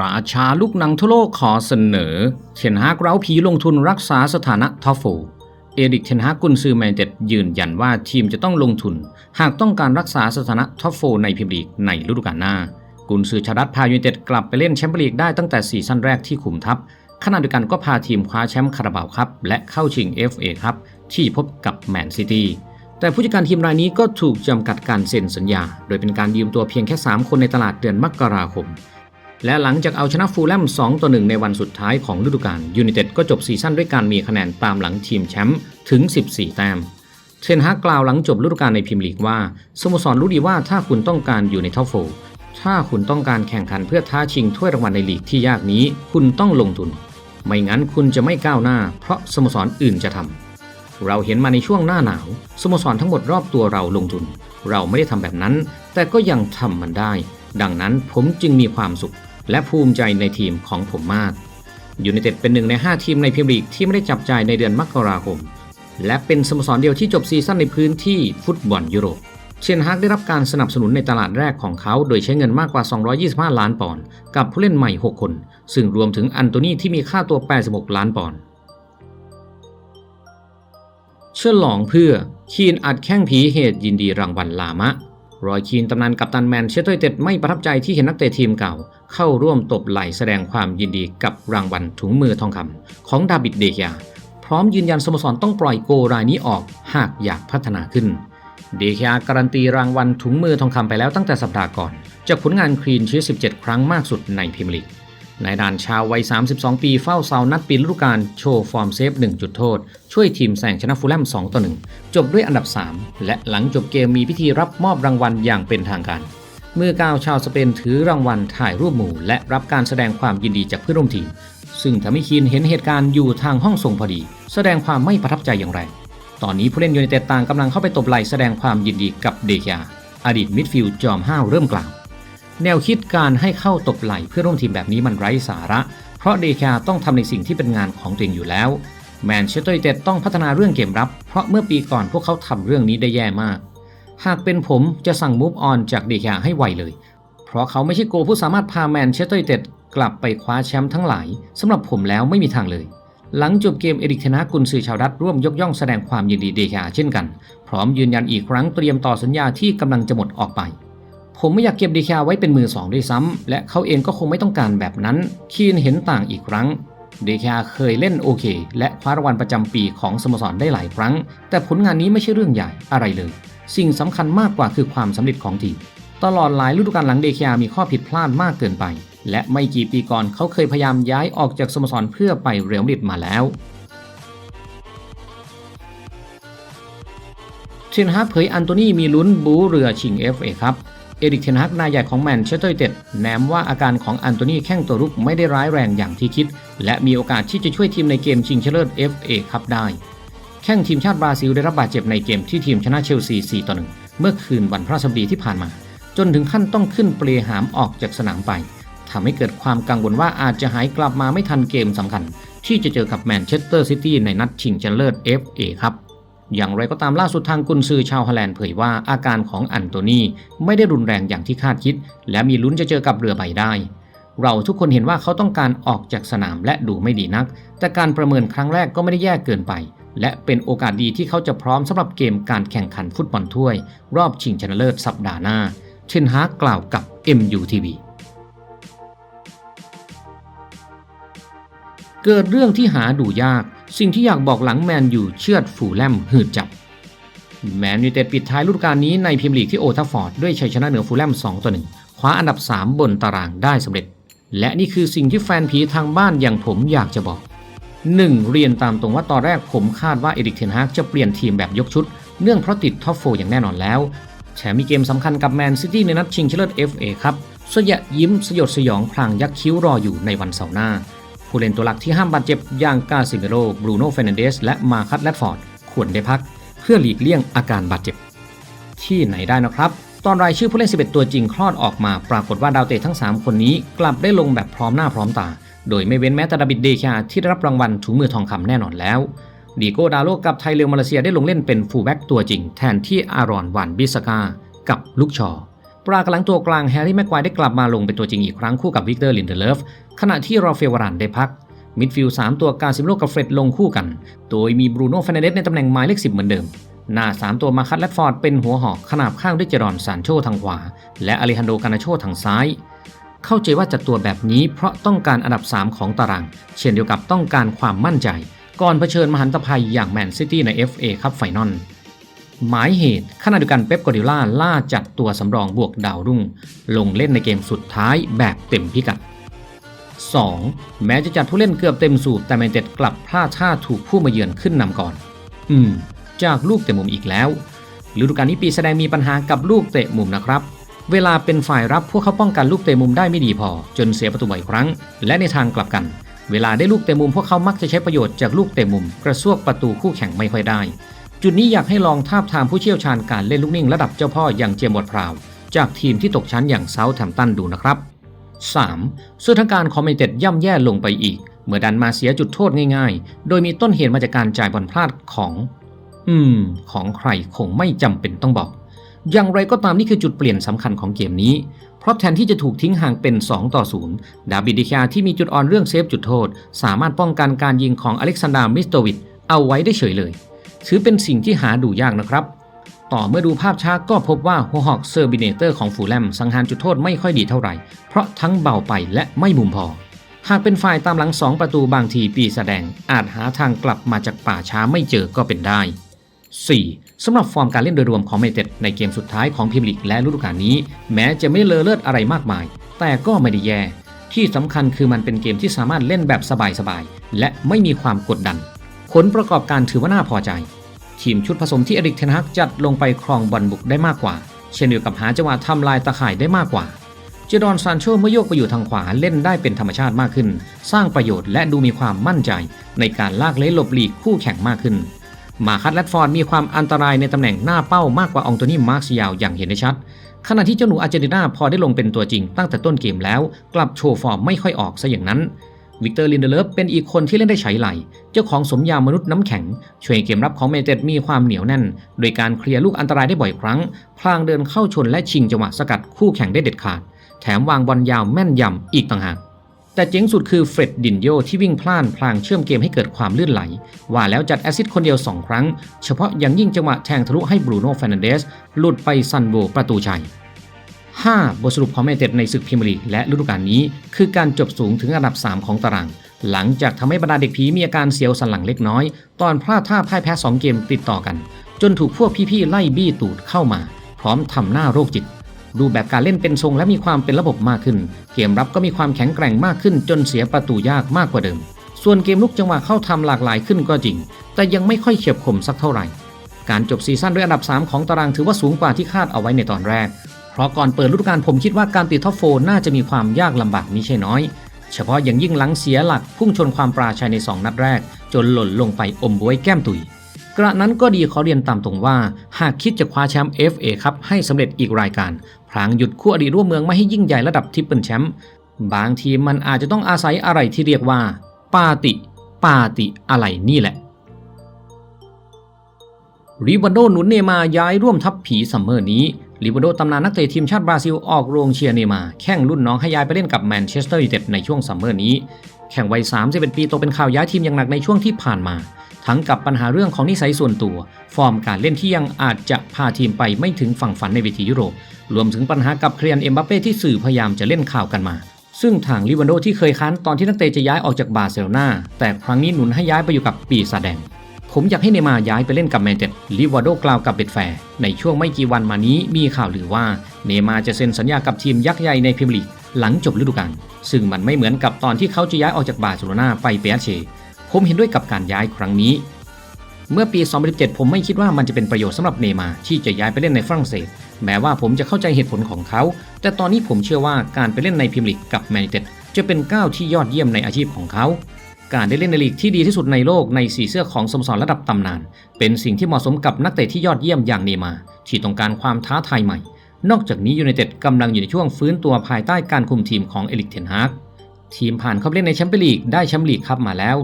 ราชาลูกหนังทั่วโลกขอเสนอ เทนฮากเร้าผีลงทุนรักษาสถานะท็อปโฟร์เอริกเทนฮากกุนซือแมนเต็ดยืนยันว่าทีมจะต้องลงทุน หากต้องการรักษาสถานะท็อปโฟร์ในพรีเมียร์ลีกในฤดูกาลหน้า กุนซือชาดัตพายูนเต็ดกลับไปเล่นแชมเปี้ยนลีกได้ตั้งแต่ซีซั่นแรกที่คุมทัพขณะเดียวกันก็พาทีมคว้าแชมป์คาราบาวครับ และเข้าชิง FA ครับที่พบกับแมนซิตี้แต่ผู้จัดการทีมรายนี้ก็ถูกจำกัดการเซ็นสัญญา โดยเป็นการยืมตัวเพียงแค่ 3 คนในตลาดเดือนมกราคม และหลังจากเอาชนะฟูลแลม2ต่อ1ในวันสุดท้ายของฤดูกาลยูไนเต็ดก็จบซีซั่นด้วยการมีคะแนนตามหลังทีมแชมป์ถึง 14 แต้มเทนฮากกล่าวหลังจบฤดูกาลในพรีเมียร์ลีกว่าสโมสรรู้ดีว่าถ้าคุณต้องการอยู่ในท็อปโฟถ้าคุณต้องการแข่งขันเพื่อท้าชิงถ้วยรางวัลในลีกที่ยากนี้ คุณต้องลงทุน ไม่งั้นคุณจะไม่ก้าวหน้า เพราะสโมสรอื่นจะทำเราเห็นมาในช่วงหน้าหนาวสโมสรทั้งหมดรอบตัวเราลงทุน เราไม่ได้ทำแบบนั้น แต่ก็ยังทำมันได้ ดังนั้นผมจึงมีความสุข และภูมิใจในทีมของผมมากยูไนเต็ดเป็นหนึ่งใน 5 ทีมในพรีเมียร์ลีกที่ไม่ได้จับจ่ายในเดือนมกราคม และเป็นสโมสรเดียวที่จบซีซั่นในพื้นที่ฟุตบอลยุโรป เชนฮากได้รับการสนับสนุนในตลาดแรกของเขา โดยใช้เงินมากกว่า 225 ล้านปอนด์กับผู้เล่นใหม่ 6 คน ซึ่งรวมถึงอันโตนีที่มีค่าตัว 86 ล้านปอนด์เชื่อหลองเพื่อคีนอัดแข้งผีเหตุยินดีรางวัลลามะ รอยคีนตำนานกัปตันแมนเชสเตอร์ยูไนเต็ดไม่ประทับใจที่เห็นนักเตะทีมเก่า เข้าร่วมตบไหล่แสดงความยินดีกับรางวัลถุงมือทองคำของดาบิดเดกยา พร้อมยืนยันสโมสรต้องปล่อยโกรายนี้ออกหากอยากพัฒนาขึ้นเดคยาการันตีรางวัลถุงมือทองคำไปแล้วตั้งแต่สัปดาห์ก่อน จากผลงานคลีนชีส17 ครั้งมากสุดในพรีเมียร์ลีก นายด่านชาววัย 32 ปีเฝ้าเสานัดปีฤดูกาลโชว์ฟอร์มเซฟ 1 จุดโทษ ช่วยทีมแซงชนะฟูลแลม 2 ต่อ 1 จบด้วยอันดับ 3 และหลังจบเกมมีพิธีรับมอบรางวัลอย่างเป็นทางการ เมื่อก้าวชาวสเปนถือรางวัลถ่ายรูปหมู่ และรับการแสดงความยินดีจากเพื่อนร่วมทีม ซึ่งทำให้คีนเห็นเหตุการณ์อยู่ทางห้องส่งพอดี แสดงความไม่ประทับใจอย่างแรงตอนนี้ผู้เล่นยูไนเต็ดต่างกำลังเข้าไปตบไหล่แสดงความยินดีกับเดคยาอดีตมิดฟิลด์จอมห้าวเริ่มกล่าว แนวคิดการให้เข้าตบไหล่เพื่อร่วมทีมแบบนี้มันไร้สาระ เพราะเดคาต้องทำในสิ่งที่เป็นงานของตัวเองอยู่แล้ว แมนเชสเตอร์ยูไนเต็ดต้องพัฒนาเรื่องเกมรับ เพราะเมื่อปีก่อนพวกเขาทำเรื่องนี้ได้แย่มาก หากเป็นผมจะสั่งมูฟออนจากเดคาให้ไวเลย เพราะเขาไม่ใช่โกผู้สามารถพาแมนเชสเตอร์ยูไนเต็ดกลับไปคว้าแชมป์ทั้งหลายสำหรับผมแล้วไม่มีทางเลย หลังจบเกมเอริกเทนากุนซือชาวดัตร่วมยกย่องแสดงความยินดีเดคาเช่นกัน พร้อมยืนยันอีกครั้งเตรียมต่อสัญญาที่กำลังจะหมดออกไป ผมไม่อยากเก็บเดคไว้เป็นมือสองด้วยซ้ำ และเขาเองก็คงไม่ต้องการแบบนั้น คีนเห็นต่างอีกครั้งเดคาเคยเล่นโอเค และคว้ารางวัลประจำปีของสโมสรได้หลายครั้ง แต่ผลงานนี้ไม่ใช่เรื่องใหญ่อะไรเลย สิ่งสำคัญมากกว่าคือความสำเร็จของทีม ตลอดหลายฤดูกาลหลังเดคามีข้อผิดพลาดมากเกินไป และไม่กี่ปีก่อนเขาเคยพยายามย้ายออกจากสโมสรเพื่อไปเรอัลมาดริดมาแล้วเทนฮากเผยอันโตนีมีลุ้นบูเรือชิง FA ครับ เอริกเทนฮากนายใหญ่ของแมนเชสเตอร์ยูไนเต็ดแนมว่าอาการของอันโตนีแข้งตัวรุกไม่ได้ร้ายแรงอย่างที่คิด และมีโอกาสที่จะช่วยทีมในเกมชิงชนะเลิศ FA ครับได้ แข้งทีมชาติบราซิลได้รับบาดเจ็บในเกมที่ทีมชนะเชลซี4ต่อ1เมื่อคืนวันพฤหัสบดีที่ผ่านมา จนถึงขั้นต้องขึ้นเปลหามออกจากสนามไปทำให้เกิดความกังวลว่าอาจจะหายกลับมาไม่ทันเกมสำคัญ ที่จะเจอกับแมนเชสเตอร์ซิตี้ในนัดชิงชนะเลิศ FA ครับ อย่างไรก็ตามล่าสุดทางกุนซือชาวฮอลแลนด์เผยว่าอาการของอันโตนีไม่ได้รุนแรงอย่างที่คาดคิด และมีลุ้นจะเจอกับเรือใบได้ เราทุกคนเห็นว่าเขาต้องการออกจากสนามและดูไม่ดีนัก แต่การประเมินครั้งแรกก็ไม่ได้แย่เกินไป และเป็นโอกาสดีที่เขาจะพร้อมสำหรับเกมการแข่งขันฟุตบอลถ้วย รอบชิงชนะเลิศสัปดาห์หน้าเชนฮากกล่าวกับ MUTV เกิดเรื่องที่หาดูยาก สิ่งที่อยากบอกหลังแมนอยู่เชือดฟูลแลมหืดจับ แมนยูเต็ดปิดท้ายฤดูกาลนี้ในพรีเมียร์ลีกที่โอทัฟฟอร์ดด้วยชัยชนะเหนือฟูลแลม2ต่อ1คว้าอันดับ 3 บนตารางได้สำเร็จ และนี่คือสิ่งที่แฟนผีทางบ้านอย่างผมอยากจะบอก 1. เรียนตามตรงว่าตอนแรกผมคาดว่าเอริกเทนฮากจะเปลี่ยนทีมแบบยกชุด เนื่องเพราะติดท็อปโฟอย่างแน่นอนแล้วแถมมีเกมสำคัญกับแมนซิตี้ในนัดชิงชนะเลิศ FA ครับสยะยิ้มสยดสยองพลางยักคิ้วรออยู่ในวันเสาร์หน้า ผู้เล่นตัวหลักที่ห้ามบาดเจ็บอย่างกาซิเมโรบรูโน่เฟรนันเดสและมาคัตแรดฟอร์ดควรได้พัก เพื่อหลีกเลี่ยงอาการบาดเจ็บ ที่ไหนได้นะครับ ตอนรายชื่อผู้เล่น 11 ตัวจริงคลอดออกมา ปรากฏว่าดาวเตะทั้ง 3 คนนี้กลับได้ลงแบบพร้อมหน้าพร้อมตา โดยไม่เว้นแม้แต่ดาบิดเดคาที่ได้รับรางวัลถุงมือทองคำแน่นอนแล้วดีโก้ดาโลกับไทยเรลมาเลเซียได้ลงเล่นเป็นฟูลแบ็กตัวจริง แทนที่อารอนวันบิสกากับลูกชอ ปรากหลังตัวกลางแฮร์รี่แม็กควายได้กลับมาลงเป็นตัวจริงอีกครั้งคู่กับวิกเตอร์ลินเดเลฟขณะที่ราเฟวารานได้พักมิดฟิลด์3ตัวกาซิโลกับเฟร็ดลงคู่กัน โดยมีบรูโน่เฟรนเดสในตำแหน่งหมายเลข10 เหมือนเดิม หน้า 3 ตัวมาคัตและฟอร์ดเป็นหัวหอกขนาบข้างด้วยเจรอนซานโชทางขวา และอเลฮันโดกานาโชทางซ้าย เข้าใจว่าจัดตัวแบบนี้เพราะต้องการอันดับ 3 ของตาราง เช่นเดียวกับต้องการความมั่นใจ ก่อนเผชิญมหันตภัยอย่างแมนซิตี้ใน FA คัพไฟนอล หมายเหตุขณะเดียวกันเป๊ปกวาร์ดิล่าล่าจัดตัวสำรองบวกดาวรุ่ง ลงเล่นในเกมสุดท้ายแบบเต็มพิกัด 2. แม้จะจัดผู้เล่นเกือบเต็มสูบแต่แมนเต็ดกลับพลาดท่าถูกผู้มาเยือนขึ้นนำก่อน อืม จากลูกเตะมุมอีกแล้วฤดูกาลนี้ปีแสดงมีปัญหากับลูกเตะมุมนะครับ เวลาเป็นฝ่ายรับพวกเขาป้องกันลูกเตะมุมได้ไม่ดีพอ จนเสียประตูบ่อยครั้ง และในทางกลับกัน เวลาได้ลูกเตะมุมพวกเขามักจะใช้ประโยชน์จากลูกเตะมุม กระซวกประตูคู่แข่งไม่ค่อยได้ จุดนี้อยากให้ลองทาบทามผู้เชี่ยวชาญการเล่นลูกนิ่งระดับเจ้าพ่ออย่างเจมส์วอดพราว จากทีมที่ตกชั้นอย่างเซาท์แฮมป์ตันดูนะครับ 3. สถานการคอมเมนเต็ดย่ำแย่ลงไปอีก เมื่อดันมาเสียจุดโทษง่ายๆ โดยมีต้นเหตุมาจากการจ่ายบอลพลาดของ อืม ของใครคงไม่จำเป็นต้องบอก อย่างไรก็ตามนี่คือจุดเปลี่ยนสำคัญของเกมนี้ เพราะแทนที่จะถูกทิ้งห่างเป็น 2 ต่อ 0 ดาบิดิคาที่มีจุดอ่อนเรื่องเซฟจุดโทษ สามารถป้องกันการยิงของอเล็กซานดรามิสโตวิชเอาไว้ได้เฉยเลย ถือเป็นสิ่งที่หาดูยากนะครับ ต่อเมื่อดูภาพช้าก็พบว่าหัวหอกเซอร์บิเนเตอร์ของฟูแลมสังหารจุดโทษไม่ค่อยดีเท่าไหร่ เพราะทั้งเบาไปและไม่มุมพอ หากเป็นฝ่ายตามหลัง2ประตูบางทีปีแสดง อาจหาทางกลับมาจากป่าช้าไม่เจอก็เป็นได้ 4. สำหรับฟอร์มการเล่นโดยรวมของเมเต็ดในเกมสุดท้ายของพรีเมียร์ลีกและฤดูกาลนี้ แม้จะไม่เลอเลิศอะไรมากมาย แต่ก็ไม่ได้แย่ ที่สำคัญคือมันเป็นเกมที่สามารถเล่นแบบสบายๆและไม่มีความกดดัน ผลประกอบการถือว่าน่าพอใจ ทีมชุดผสมที่อริกเทนฮักจัดลงไปครองบอลบุกได้มากกว่า เช่นเดียวกับหาจังหวะทำลายตะข่ายได้มากกว่าเจดอนซานโชเมื่อโยกไปอยู่ทางขวาเล่นได้เป็นธรรมชาติมากขึ้น สร้างประโยชน์และดูมีความมั่นใจ ในการลากเล้หลบหลีกคู่แข่งมากขึ้น มาคัตแรดฟอร์ดมีความอันตรายในตำแหน่งหน้าเป้ามากกว่าองโตนี่มาร์คซิยาวอย่างเห็นได้ชัด ขณะที่เจ้าหนูอาร์เจนตินาพอได้ลงเป็นตัวจริงตั้งแต่ต้นเกมแล้ว กลับโชว์ฟอร์มไม่ค่อยออกซะอย่างนั้น วิกเตอร์ลินเดเลฟเป็นอีกคนที่เล่นได้ใช้ไหล เจ้าของสมญามนุษย์น้ำแข็ง ช่วยเกมรับของเมเจตมีความเหนียวแน่น โดยการเคลียร์ลูกอันตรายได้บ่อยครั้ง พลางเดินเข้าชนและชิงจังหวะสกัดคู่แข่งได้เด็ดขาด แถมวางบอลยาวแม่นยำอีกต่างหากแต่เจ๋งสุดคือเฟร็ดดินโยที่วิ่งพล่านพลางเชื่อมเกมให้เกิดความลื่นไหล ว่าแล้วจัดแอซิสคนเดียว 2 ครั้ง เฉพาะอย่างยิ่งจังหวะแทงทะลุให้บรูโน่เฟรนันเดสหลุดไปซันโบประตูชัย 5. บทสรุปของแมนเต็ดในศึกพรีเมียร์ลีกและฤดูกาลนี้ คือการจบสูงถึงอันดับ 3 ของตาราง หลังจากทำให้บรรดาเด็กผีมีอาการเสียวสันหลังเล็กน้อย ตอนพลาดท่าพ่ายแพ้ 2 เกมติดต่อกัน จนถูกพวกพี่ๆไล่บี้ตูดเข้ามา พร้อมทำหน้าโรคจิตรูปแบบการเล่นเป็นทรงและมีความเป็นระบบมากขึ้น เกมรับก็มีความแข็งแกร่งมากขึ้น จนเสียประตูยากมากกว่าเดิม ส่วนเกมลุกจังหวะเข้าทำหลากหลายขึ้นก็จริง แต่ยังไม่ค่อยเฉียบคมสักเท่าไหร่ การจบซีซั่นด้วยอันดับ 3 ของตารางถือว่าสูงกว่าที่คาดเอาไว้ในตอนแรก เพราะก่อนเปิดฤดูกาลผมคิดว่าการติดท็อปโฟน่าจะมีความยากลำบากมิใช่น้อย เฉพาะอย่างยิ่งหลังเสียหลักพุ่งชนความปราชัยใน 2 นัดแรก จนหล่นลงไปอมบวยแก้มตุย กระนั้นก็ดีขอเรียนตามตรงว่า หากคิดจะคว้าแชมป์ FA ครับให้สำเร็จอีกรายการพลางหยุดคู่อดีตร่วมเมืองไม่ให้ยิ่งใหญ่ระดับทิปเปิลแชมป์บางทีมันอาจจะต้องอาศัยอะไรที่เรียกว่า ปาติ ปาติอะไรนี่แหละริวันโดหนุนเนมาย้ายร่วมทัพผีซัมเมอร์นี้ ริวันโดตำนานนักเตะทีมชาติบราซิลออกโรงเชียร์เนมา แข่งรุ่นน้องให้ย้ายไปเล่นกับแมนเชสเตอร์ยูไนเต็ดในช่วงซัมเมอร์นี้ แข่งวัย 31 ปีตกเป็นข่าวย้ายทีมอย่างหนักในช่วงที่ผ่านมา ทั้งกับปัญหาเรื่องของนิสัยส่วนตัว ฟอร์มการเล่นที่ยังอาจจะพาทีมไปไม่ถึงฝั่งฝันในเวทียุโรป รวมถึงปัญหากับเคลียนเอ็มบัปเป้ที่สื่อพยายามจะเล่นข่าวกันมา ซึ่งทางลิวันโดที่เคยค้านตอนที่นักเตะจะย้ายออกจากบาร์เซโลนาแต่ครั้งนี้หนุนให้ย้ายไปอยู่กับปีศาจแดง ผมอยากให้เนมาย้ายไปเล่นกับแมนเชสเตอร์ลิวาโดกล่าวกับเบดแฟร์ในช่วงไม่กี่วันมานี้มีข่าวหรือว่าเนมาจะเซ็นสัญญากับทีมยักษ์ใหญ่ในพรีเมียร์ลีกหลังจบฤดูกาลซึ่งมันไม่เหมือนกับตอนที่เขาจะย้ายออกจากบาร์เซโลนาไปเปียเชผมเห็นด้วยกับการย้ายครั้งนี้ เมื่อปี 2017 ผมไม่คิดว่ามันจะเป็นประโยชน์สำหรับเนมาที่จะย้ายไปเล่นในฝรั่งเศส แม้ว่าผมจะเข้าใจเหตุผลของเขา แต่ตอนนี้ผมเชื่อว่าการไปเล่นในพรีเมียร์ลีกกับแมนเชสเตอร์จะเป็นก้าวที่ยอดเยี่ยมในอาชีพของเขา การได้เล่นในลีกที่ดีที่สุดในโลกในสีเสื้อของสโมสรระดับตำนาน เป็นสิ่งที่เหมาะสมกับนักเตะที่ยอดเยี่ยมอย่างเนมา ที่ต้องการความท้าทายใหม่ นอกจากนี้ยูไนเต็ดกำลังอยู่ในช่วงฟื้นตัวภายใต้การคุมทีมของเอลิกเทนฮากทีมผ่านเข้าเล่นในแชมเปี้ยนลีกได้แชมป์ลีกครับมาแล้ว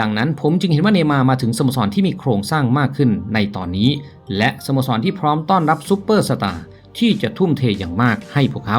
ดังนั้นผมจึงเห็นว่าเนมามาถึงสโมสรที่มีโครงสร้างมากขึ้นในตอนนี้ และสโมสรที่พร้อมต้อนรับซูเปอร์สตาร์ที่จะทุ่มเทอย่างมากให้พวกเขา